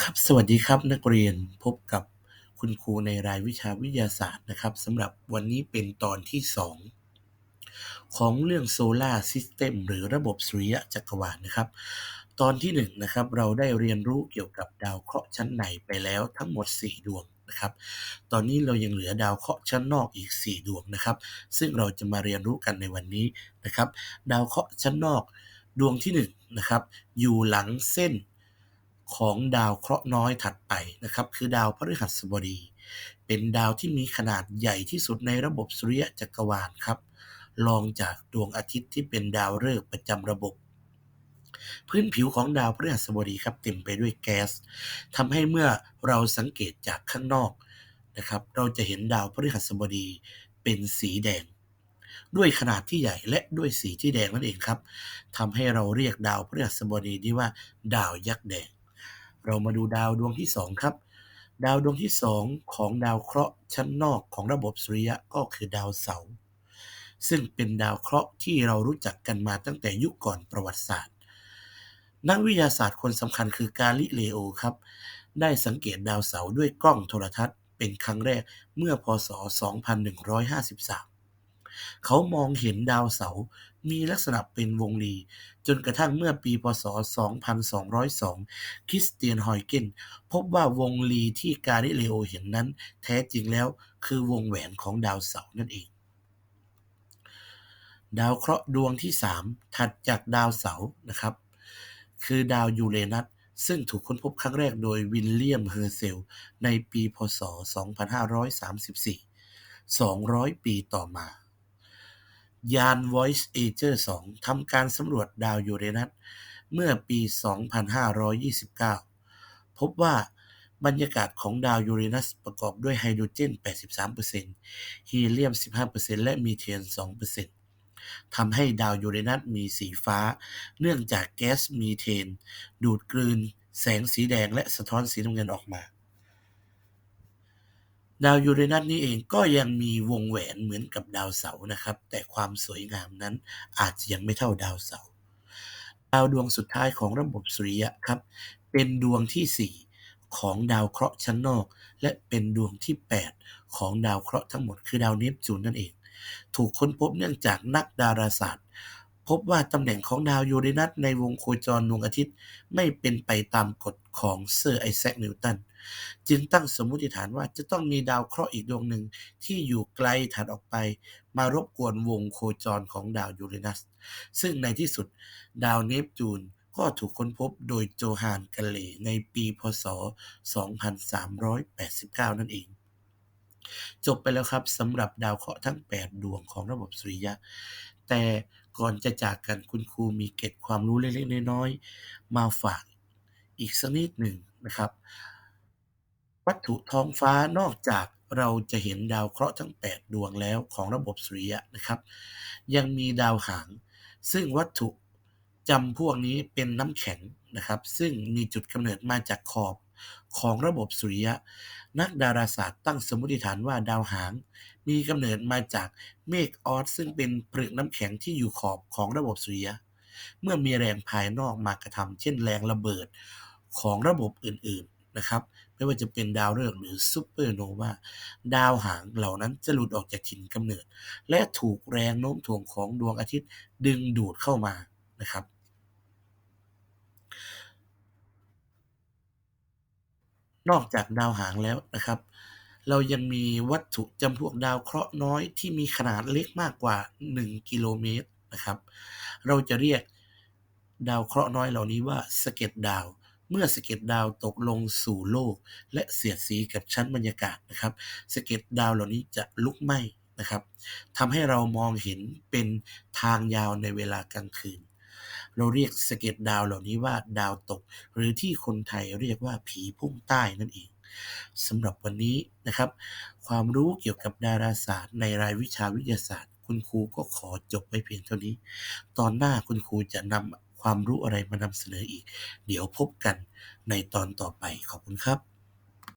ครับสวัสดีครับนักเรียนพบกับคุณครูในรายวิชาวิทยาศาสตร์นะครับสำหรับวันนี้เป็นตอนที่ 2 ของเรื่องโซลาร์ซิสเต็มหรือระบบสุริยะจักรวาลนะครับ ตอนที่1นนะครับเราได้เรียนรู้เกี่ยวกับดาวเคราะห์ชั้นในไปแล้วทั้งหมด 4 ดวงนะครับ ตอนนี้เรายังเหลือดาวเคราะห์ชั้นนอกอีก 4 ดวงนะครับ ซึ่งเราจะมาเรียนรู้กันในวันนี้นะครับ ดาวเคราะห์ชั้นนอกดวงที่1นะครับอยู่หลังเส้น ของดาวเคราะห์น้อยถัดไปนะครับ คือดาวพฤหัสบดี เป็นดาวที่มีขนาดใหญ่ที่สุดในระบบสุริยะจักรวาลครับรองจากดวงอาทิตย์ที่เป็นดาวฤกษ์ประจำระบบ พื้นผิวของดาวพฤหัสบดีครับเต็มไปด้วยแก๊สทำให้เมื่อเราสังเกตจากข้างนอกนะครับ เราจะเห็นดาวพฤหัสบดีเป็นสีแดง ด้วยขนาดที่ใหญ่และด้วยสีที่แดงนั่นเองครับทำให้เราเรียกดาวพฤหัสบดีนี้ว่า ดาวยักษ์แดง เรามาดูดาวดวงที่ 2 ครับ ดาวดวงที่ 2 ของดาวเคราะห์ชั้นนอกของระบบสุริยะก็คือดาวเสาร์ซึ่งเป็นดาวเคราะห์ที่เรารู้จักกันมาตั้งแต่ยุคก่อนประวัติศาสตร์ นักวิทยาศาสตร์คนสำคัญคือกาลิเลโอครับ ได้สังเกตดาวเสาร์ด้วยกล้องโทรทัศน์เป็นครั้งแรกเมื่อพศ 2153 เขามองเห็นดาวเสาร์มีลักษณะเป็นวงรี จนกระทั่งเมื่อปีพศ 2202 คริสเตียนฮอยเกนพบว่าวงรีที่กาลิเลโอเห็นนั้น แท้จริงแล้วคือวงแหวนของดาวเสาร์นั่นเอง ดาวเคราะห์ดวงที่ 3 ถัดจากดาวเสาร์นะครับ คือดาวยูเรนัสซึ่งถูกค้นพบครั้งแรกโดยวิลเลียมเฮอร์เซล ในปีพศ 2534 200 ปีต่อมา ยาน Voyager 2 ทำการสำรวจดาวยูเรนัสเมื่อปี 2529 พบว่าบรรยากาศของดาวยูเรนัสประกอบด้วยไฮโดรเจน 83%ฮีเลียม 15%และมีเทน 2%ทำให้ดาวยูเรนัสมีสีฟ้า เนื่องจากแก๊สมีเทน ดูดกลืน แสงสีแดงและสะท้อนสีน้ำเงินออกมา ดาวยูเรนัสนี้เองก็ยังมีวงแหวนเหมือนกับดาวเสาร์นะครับ แต่ความสวยงามนั้นอาจจะยังไม่เท่าดาวเสาร์ดาวดวงสุดท้ายของระบบสุริยะครับ เป็นดวงที่ 4 ของดาวเคราะห์ชั้นนอก และเป็นดวงที่ 8 ของดาวเคราะห์ทั้งหมดคือดาวเนปจูนนั่นเอง ถูกค้นพบเนื่องจากนักดาราศาสตร์ พบว่าตำแหน่งของดาวยูเรนัสในวงโคจรดวงอาทิตย์ ไม่เป็นไปตามกฎของเซอร์ไอแซคนิวตันจึงตั้งสมมติฐานว่าจะต้องมีดาวเคราะห์อีกดวงหนึ่งที่อยู่ไกลถัดออกไป มารบกวนวงโคจรของดาวยูเรนัส ซึ่งในที่สุดดาวเนปจูนก็ถูกค้นพบโดยโจฮานกัลเลในปีพศ 2389 นั่นเอง จบไปแล้วครับสำหรับดาวเคราะห์ทั้ง 8 ดวงของระบบสุริยะ แต่ ก่อนจะจากกันคุณครูมีเก็บความรู้เล็กๆน้อยๆมาฝากอีกสักนิดหนึ่งนะครับ วัตถุท้องฟ้านอกจากเราจะเห็นดาวเคราะห์ทั้ง 8 ดวงแล้วของระบบสุริยะนะครับ ยังมีดาวหาง ซึ่งวัตถุจำพวกนี้เป็นน้ำแข็งนะครับ ซึ่งมีจุดกำเนิดมาจากขอบ ของระบบสุริยะ นักดาราศาสตร์ตั้งสมมติฐานว่าดาวหาง มีกำเนิดมาจากเมฆออสซึ่งเป็นผลึกน้ำแข็งที่อยู่ขอบของระบบสุริยะ เมื่อมีแรงภายนอกมากระทำเช่นแรงระเบิดของระบบอื่นๆนะครับไม่ว่าจะเป็นดาวฤกษ์หรือซูเปอร์โนวาดาวหางเหล่านั้นจะหลุดออกจากถิ่นกำเนิด และถูกแรงโน้มถ่วงของดวงอาทิตย์ดึงดูดเข้ามานะครับ นอกจากดาวหางแล้วนะครับ เรายังมีวัตถุจำพวกดาวเคราะห์น้อยที่มีขนาดเล็กมากกว่า 1 กิโลเมตรนะครับ เราจะเรียกดาวเคราะห์น้อยเหล่านี้ว่าสะเก็ดดาว เมื่อสะเก็ดดาวตกลงสู่โลก และเสียดสีกับชั้นบรรยากาศนะครับสะเก็ดดาวเหล่านี้จะลุกไหม้นะครับทำให้เรามองเห็นเป็นทางยาวในเวลากลางคืน เราเรียกสะเก็ดดาวเหล่านี้ว่าดาวตก หรือที่คนไทยเรียกว่าผีพุ่งใต้นั่นเองสำหรับวันนี้นะครับ ความรู้เกี่ยวกับดาราศาสตร์ในรายวิชาวิทยาศาสตร์ คุณครูก็ขอจบไว้เพียงเท่านี้ ตอนหน้าคุณครูจะนำความรู้อะไรมานำเสนออีก เดี๋ยวพบกันในตอนต่อไปขอบคุณครับ